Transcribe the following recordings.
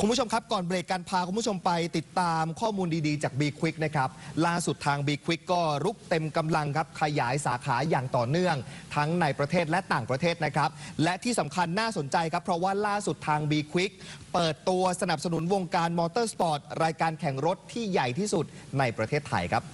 คุณผู้ชมครับ ก่อนเบรกการพาคุณผู้ชมไปติดตามข้อมูลดีๆ จาก b ีควิกนะครับ ล่าสุดทาง b ีควิกก็รุกเต็มกำลังครับ ขยายสาขาอย่างต่อเนื่อง ทั้งในประเทศและต่างประเทศนะครับ และที่สำคัญน่าสนใจครับ เพราะว่าล่าสุดทาง b ีควิกเปิดตัวสนับสนุนวงการมอเตอร์สปอร์ตรายการแข่งรถที่ใหญ่ที่สุดในประเทศไทยครับ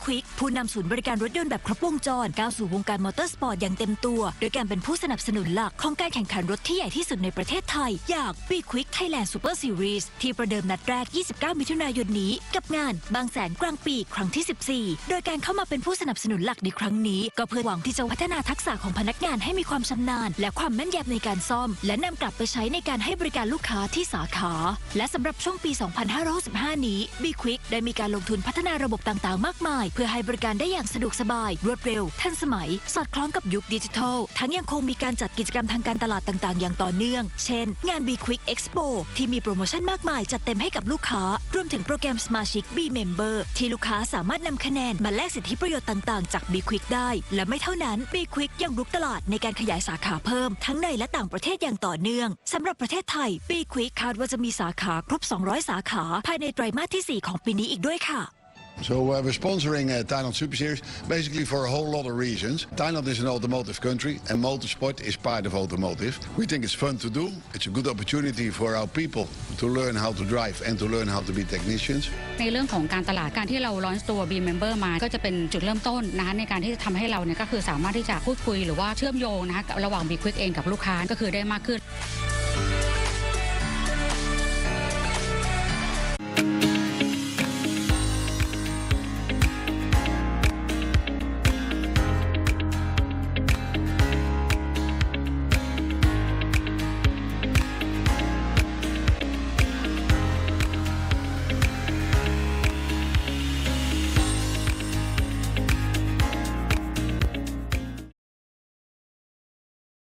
B Quick ผู้นำศูนย์บริการรถยนต์แบบครบวงจรก้าวสู่วงการมอเตอร์สปอร์ตอย่างเต็มตัว โดยการเป็นผู้สนับสนุนหลักของการแข่งขันรถที่ใหญ่ที่สุดในประเทศไทย อย่าง B Quick Thailand Super Series ที่ประเดิมนัดแรก 29 มิถุนายนนี้ กับงานบางแสนกลางปีครั้งที่ 14 โดยการเข้ามาเป็นผู้สนับสนุนหลักในครั้งนี้ ก็เพื่อหวังที่จะพัฒนาทักษะของพนักงานให้มีความชำนาญ และความแม่นยำในการซ่อม และนำกลับไปใช้ในการให้บริการลูกค้าที่สาขา และสำหรับช่วงปี 2565 นี้ B Quick ได้มีการลงทุนพัฒนาระบบต่างๆ มากมายเพื่อให้บริการได้อย่างสะดวกสบาย รวดเร็ว ทันสมัย สอดคล้องกับยุคดิจิทัล ทั้งยังคงมีการจัดกิจกรรมทางการตลาดต่าง ๆ อย่างต่อเนื่อง เช่น งาน B Quick Expo ที่มีโปรโมชั่นมากมายจัดเต็มให้กับลูกค้า รวมถึงโปรแกรมสมาชิก B Member ที่ลูกค้าสามารถนำคะแนนมาแลกสิทธิประโยชน์ต่าง ๆ จาก B Quick ได้ และไม่เท่านั้น B Quick ยังรุกตลาดในการขยายสาขาเพิ่ม ทั้งในและต่างประเทศอย่างต่อเนื่องสำหรับประเทศไทย B Quick คาดว่าจะมีสาขาครบ 200 สาขา ภายในไตรมาสที่ 4 ของปีนี้อีกด้วยค่ะ So uh, we're sponsoring uh, Thailand Super Series basically for a whole lot of reasons. Thailand is an automotive country and motorsport is part of automotive. We think it's fun to do. It's a good opportunity for our people to learn how to drive and to learn how to be technicians. ในเรื่องของการตลาดการที่เราลอนตัว B Member มาก็จะเป็นจุดเริ่มต้นนะคะในการที่จะทำให้เราเนี่ยก็คือสามารถที่จะพูดคุยหรือว่าเชื่อมโยงนะคะระหว่าง B Quick เองกับลูกค้าก็คือได้มากขึ้น